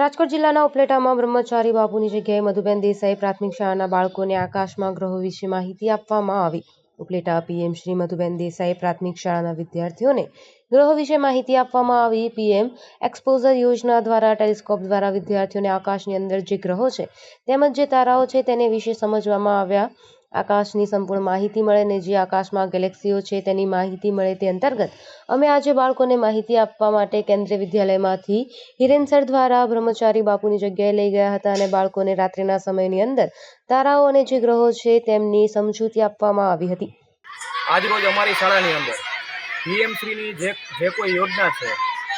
રાજકોટ જિલ્લાના ઉપલેટામાં બ્રહ્મચારી બાપુની જગ્યાએ મધુબેન દેસાઈ પ્રાથમિક શાળાના બાળકોને આકાશમાં ગ્રહો વિશે માહિતી આપવામાં આવી. ઉપલેટા પીએમ શ્રી મધુબેન દેસાઈ પ્રાથમિક શાળાના વિદ્યાર્થીઓને ગ્રહો વિશે માહિતી આપવામાં આવી. પીએમ એક્સપોઝર યોજના દ્વારા ટેલિસ્કોપ દ્વારા વિદ્યાર્થીઓને આકાશની અંદર જે ગ્રહો છે તેમજ જે તારાઓ છે તેને વિશે સમજવામાં આવ્યા. આકાશની સંપૂર્ણ માહિતી મળે ને જે આકાશમાં ગેલેક્સીઓ છે તેની માહિતી મળે તે અંતર્ગત અમે આજે બાળકોને માહિતી આપવા માટે કેન્દ્રીય વિદ્યાલયમાંથી હિરેન સર દ્વારા બ્રહ્મચારી બાપુની જગ્યાએ લઈ ગયા હતા અને બાળકોને રાત્રિના સમયની અંદર તારાઓ અને જે ગ્રહો છે તેમની સમજૂતી આપવામાં આવી હતી. આજરોજ અમારી શાળાની અંદર પીએમશ્રીની જે જે કોઈ યોજના છે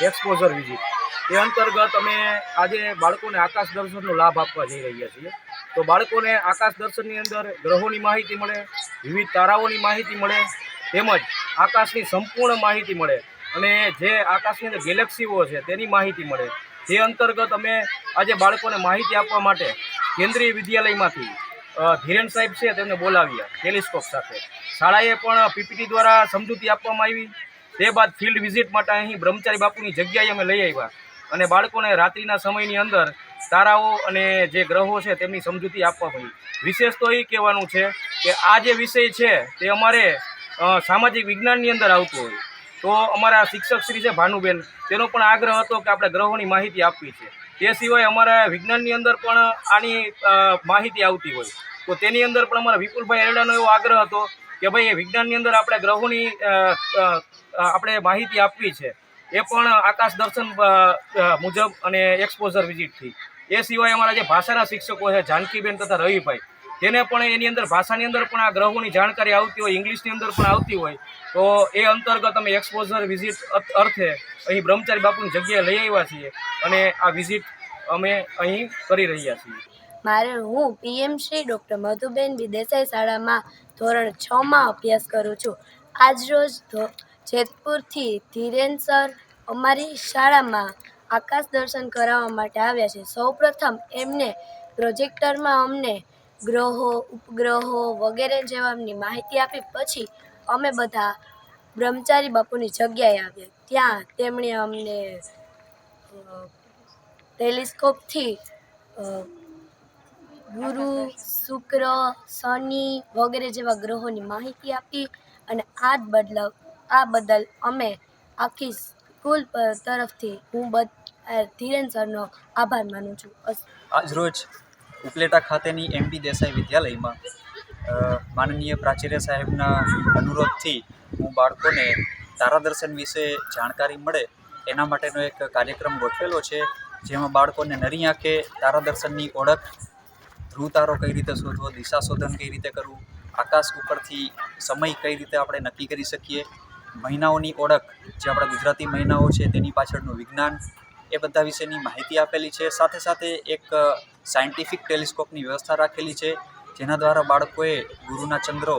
એક્સપોઝર વિઝિટ એ અંતર્ગત અમે આજે બાળકોને આકાશ દર્શનનો લાભ આપવા જઈ રહ્યા છીએ. તો બાળકોને આકાશ દર્શનની અંદર ગ્રહોની માહિતી મળે, વિવિધ તારાઓની માહિતી મળે, તેમજ આકાશની સંપૂર્ણ માહિતી મળે. અને જે આકાશની અંદર ગેલેક્સીઓ છે, તેની માહિતી મળે. તે અંતર્ગત અમે આજે બાળકોને માહિતી આપવા માટે કેન્દ્રીય વિદ્યાલયમાંથી ધીરેન સાહેબ છે તેમને બોલાવ્યા, ટેલિસ્કોપ સાથે. શાળાએ પણ પીપીટી દ્વારા સમજૂતી આપવામાં આવી. તે બાદ ફિલ્ડ વિઝિટ માટે અહીં બ્રહ્મચારી બાપુની જગ્યાએ અમે લઈ આવ્યા. અને બાળકોને રાત્રિના સમયની અંદર તારાઓ અને જે ગ્રહો છે તેમની સમજૂતી આપવા પડી વિશેષ તો એ કહેવાનું છે કે આ જે વિષય છે તે અમારે સામાજિક વિજ્ઞાનની અંદર આવતું હોય. તો અમારા શિક્ષક શ્રી છે ભાનુબેન, તેનો પણ આગ્રહ હતો કે આપણે ગ્રહોની માહિતી આપવી છે. તે સિવાય અમારા વિજ્ઞાનની અંદર પણ આની માહિતી આવતી હોય. તો તેની અંદર પણ અમારા વિપુલભાઈ એરડાનો એવો આગ્રહ હતો કે ભાઈ એ વિજ્ઞાનની અંદર આપણે ગ્રહોની આપણે માહિતી આપવી છે. એ પણ આકાશ દર્શન મુજબ અને એક્સપોઝર વિઝિટથી એ સિવાય અમારા જે ભાષાના શિક્ષકો છે, જાનકીબેન તથા રવિભાઈ, તેને પણ એની અંદર, ભાષાની અંદર પણ આ ગ્રહોની જાણકારી આવતી હોય, ઇંગ્લિશની અંદર પણ આવતી હોય, તો એ અંતર્ગત અમે એક્સપોઝર વિઝિટ અર્થે અહીં બ્રહ્મચારી બાપુની જગ્યાએ લઈ આવ્યા છીએ અને આ વિઝિટ અમે અહીં કરી રહ્યા છીએ. મારે હું પીએમ શ્રી ડૉક્ટર મધુબેન વિદેસાઈ શાળામાં ધોરણ છમાં અભ્યાસ કરું છું. આજરોજ ધો જેતપુરથી ધીરેન સર અમારી શાળામાં આકાશ દર્શન કરાવવા માટે આવ્યા છે. સૌપ્રથમ એમને પ્રોજેક્ટરમાં અમને ગ્રહો, ઉપગ્રહો વગેરે જેવા એમની માહિતી આપી. પછી અમે બધા બ્રહ્મચારી બાપુની જગ્યાએ આવ્યા. ત્યાં તેમણે અમને ટેલિસ્કોપથી ગુરુ, શુક્ર, શનિ વગેરે જેવા ગ્રહોની માહિતી આપી અને આ જ બદલાવ આ બદલ અમે આખી સ્કૂલ તરફથી હું ધીરેન સરનો આભાર માનું છું. આજ આજરોજ ઉપલેટા ખાતેની એમપી દેસાઈ વિદ્યાલયમાં માનનીય પ્રાચાર્ય સાહેબના અનુરોધથી હું બાળકોને તારાદર્શન વિશે જાણકારી મળે એના માટેનો એક કાર્યક્રમ ગોઠવેલો છે, જેમાં બાળકોને નરી આંખે તારાદર્શનની ઓળખ ધ્રુવ તારો કઈ રીતે શોધવો, દિશા શોધન કઈ રીતે કરવું, આકાશ ઉપરથી સમય કઈ રીતે આપણે નક્કી કરી શકીએ મહિનાઓની ઓળખ, જે આપણા ગુજરાતી મહિનાઓ છે તેની પાછળનું વિજ્ઞાન, એ બધા વિશેની માહિતી આપેલી છે. સાથે સાથે એક સાયન્ટિફિક ટેલિસ્કોપની વ્યવસ્થા રાખેલી છે, જેના દ્વારા બાળકોએ ગુરુના ચંદ્રો,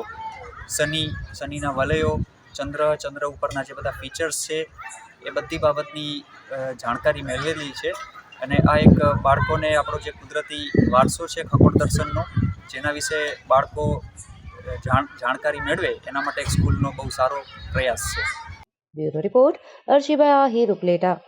શનિ, શનિના વલયો, ચંદ્ર ચંદ્ર ઉપરના જે બધા ફીચર્સ છે, એ બધી બાબતની જાણકારી મેળવેલી છે. અને આ એક બાળકોને આપણો જે કુદરતી વારસો છે ખગોળ દર્શનનો, જેના વિશે બાળકો જાણ, જાણકારી મેળવે એના માટે સ્કૂલનો બહુ સારો પ્રયાસ છે. Bureau report Arshibhai Ahir Upleta.